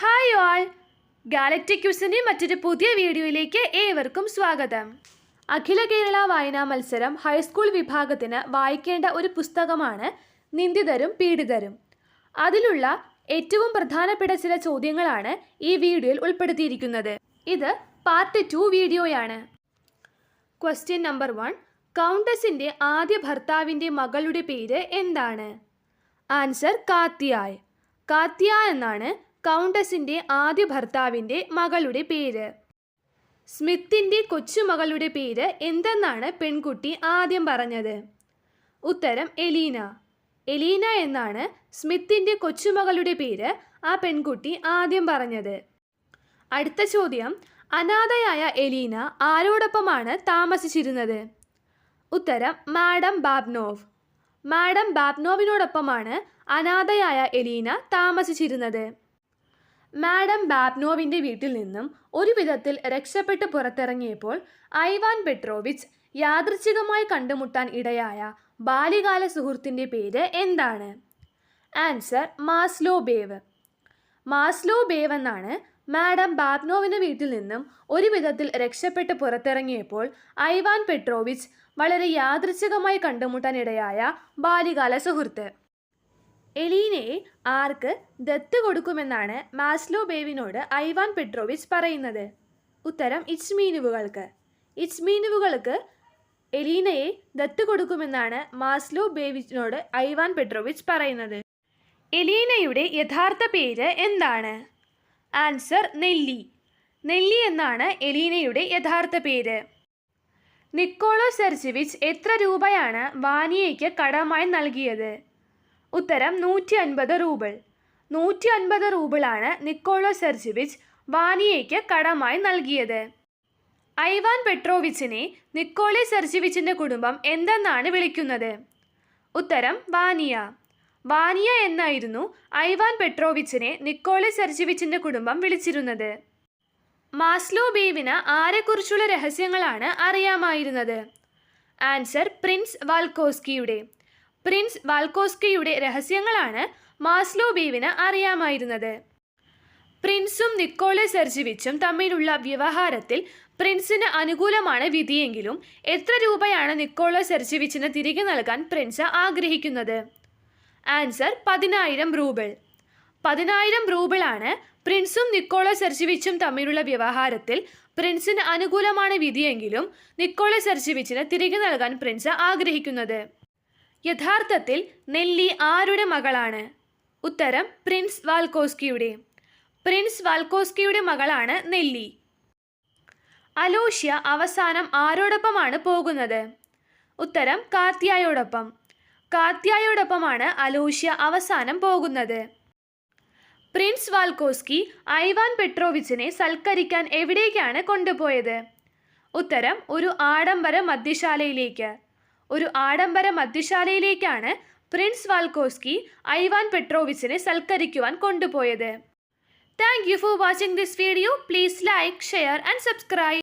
Hi all galactic ക്യൂസിന്റെ മറ്റൊരു പുതിയ വീഡിയോയിലേക്ക് ഏവർക്കും സ്വാഗതം. അഖില കേരള വായനാ മത്സരം ഹൈസ്കൂൾ വിഭാഗത്തിന് വായിക്കേണ്ട ഒരു പുസ്തകമാണ് നിന്ദിതരും പീഡിതരും. അതിലുള്ള ഏറ്റവും പ്രധാനപ്പെട്ട ചില ചോദ്യങ്ങളാണ് ഈ വീഡിയോയിൽ ഉൾപ്പെടുത്തിയിരിക്കുന്നത്. ഇത് പാർട്ട് ടു വീഡിയോയാണ്. ക്വസ്റ്റ്യൻ നമ്പർ വൺ കൗണ്ടസിന്റെ ആദ്യ ഭർത്താവിന്റെ മകളുടെ പേര് എന്താണ്? ആൻസർ കാത്തിയായ് കാത്തിയ എന്നാണ് കൗണ്ടസിന്റെ ആദ്യ ഭർത്താവിന്റെ മകളുടെ പേര്. സ്മിത്തിന്റെ കൊച്ചുമകളുടെ പേര് എന്തെന്നാണ് പെൺകുട്ടി ആദ്യം പറഞ്ഞത്? ഉത്തരം എലീന. എലീന എന്നാണ് സ്മിത്തിന്റെ കൊച്ചുമകളുടെ പേര് ആ പെൺകുട്ടി ആദ്യം പറഞ്ഞത്. അടുത്ത ചോദ്യം അനാഥയായ എലീന ആരോടൊപ്പമാണ് താമസിച്ചിരുന്നത്? ഉത്തരം മാഡം ബാബ്നോവ്. മാഡം ബാബ്നോവിനോടൊപ്പമാണ് അനാഥയായ എലീന താമസിച്ചിരുന്നത്. മാഡം ബാബ്നോവിന്റെ വീട്ടിൽ നിന്നും ഒരു വിധത്തിൽ രക്ഷപ്പെട്ട് പുറത്തിറങ്ങിയപ്പോൾ ഐവാൻ പെട്രോവിച്ച് യാദൃച്ഛികമായി കണ്ടുമുട്ടാൻ ഇടയായ ബാല്യകാല സുഹൃത്തിന്റെ പേര് എന്താണ്? Answer Masloboev. മാസ്ലോ ബേവ് എന്നാണ് മാഡം ബാബ്നോവിന്റെ വീട്ടിൽ നിന്നും ഒരു വിധത്തിൽ രക്ഷപ്പെട്ട് പുറത്തിറങ്ങിയപ്പോൾ ഐവാൻ പെട്രോവിച്ച് വളരെ യാദൃച്ഛികമായി കണ്ടുമുട്ടാൻ ഇടയായ ബാല്യകാല സുഹൃത്ത്. എലീനയെ ആർക്ക് ദത്ത് കൊടുക്കുമെന്നാണ് മാസ്ലോ ബേവിനോട് ഐവാൻ പെട്രോവിച്ച് പറയുന്നത്. ഉത്തരം ഇച്ച്മീനുവുകൾക്ക് ഇച്ച്മീനുവുകൾക്ക് എലീനയെ ദത്ത് കൊടുക്കുമെന്നാണ് മാസ്ലോ ബേവിനോട് ഐവാൻ പെട്രോവിച്ച് പറയുന്നത്. എലീനയുടെ യഥാർത്ഥ പേര് എന്താണ്? ആൻസർ നെല്ലി. നെല്ലി എന്നാണ് എലീനയുടെ യഥാർത്ഥ പേര്. നിക്കോളോ സെർജിവിച്ച് എത്ര രൂപയാണ് വാനിയയ്ക്ക് കടമായി നൽകിയത്? ഉത്തരം നൂറ്റി അൻപത് റൂബിൾ. നൂറ്റി അൻപത് റൂബിളാണ് നിക്കോളോ സെർജിവിച്ച് വാനിയയ്ക്ക് കടമായി നൽകിയത്. ഐവാൻ പെട്രോവിച്ചിനെ നിക്കോളെ സെർജിവിച്ചിന്റെ കുടുംബം എന്തെന്നാണ് വിളിക്കുന്നത്? ഉത്തരം വാനിയ. വാനിയ എന്നായിരുന്നു ഐവാൻ പെട്രോവിച്ചിനെ നിക്കോളെ സെർജിവിച്ചിന്റെ കുടുംബം വിളിച്ചിരുന്നത്. മാസ്ലോ ബീവിന് ആരെക്കുറിച്ചുള്ള രഹസ്യങ്ങളാണ് അറിയാമായിരുന്നത്. ആൻസർ പ്രിൻസ് വാൽക്കോസ്കിയുടെ. പ്രിൻസ് വാൽക്കോസ്കിയുടെ രഹസ്യങ്ങളാണ് മാസ്ലോ ബീവിന് അറിയാമായിരുന്നത്. പ്രിൻസും നിക്കോളെ സെർജിവിച്ചും തമ്മിലുള്ള വ്യവഹാരത്തിൽ പ്രിൻസിന് അനുകൂലമാണ് വിധിയെങ്കിലും എത്ര രൂപയാണ് നിക്കോളോ സെർജിവിച്ചിന് തിരികെ നൽകാൻ പ്രിൻസ് ആഗ്രഹിക്കുന്നത്? ആൻസർ പതിനായിരം റൂബിൾ. പതിനായിരം റൂബിളാണ് പ്രിൻസും നിക്കോളോ സെർജിവിച്ചും തമ്മിലുള്ള വ്യവഹാരത്തിൽ പ്രിൻസിന് അനുകൂലമാണ് വിധിയെങ്കിലും നിക്കോളെ സെർജിവിച്ചിന് തിരികെ നൽകാൻ പ്രിൻസ് ആഗ്രഹിക്കുന്നത്. യഥാർത്ഥത്തിൽ നെല്ലി ആരുടെ മകളാണ്? ഉത്തരം പ്രിൻസ് വാൽക്കോസ്കിയുടെ. പ്രിൻസ് വാൽക്കോസ്കിയുടെ മകളാണ് നെല്ലി. അലോഷ്യ അവസാനം ആരോടൊപ്പമാണ് പോകുന്നത്? ഉത്തരം കാർത്തിയായോടൊപ്പം കാർത്തിയായോടൊപ്പമാണ് അലോഷ്യ അവസാനം പോകുന്നത്. പ്രിൻസ് വാൽക്കോസ്കി ഐവാൻ പെട്രോവിച്ചിനെ സൽക്കരിക്കാൻ എവിടേക്കാണ് കൊണ്ടുപോയത്? ഉത്തരം ഒരു ആഡംബര മദ്യശാലയിലേക്ക്. ഒരു ആഡംബര മദ്യശാലയിലേക്കാണ് പ്രിൻസ് വാൽക്കോസ്കി ഐവാൻ പെട്രോവിച്ചിനെ സൽക്കരിക്കുവാൻ കൊണ്ടുപോയത്. Thank you for watching this video. Please like share and subscribe.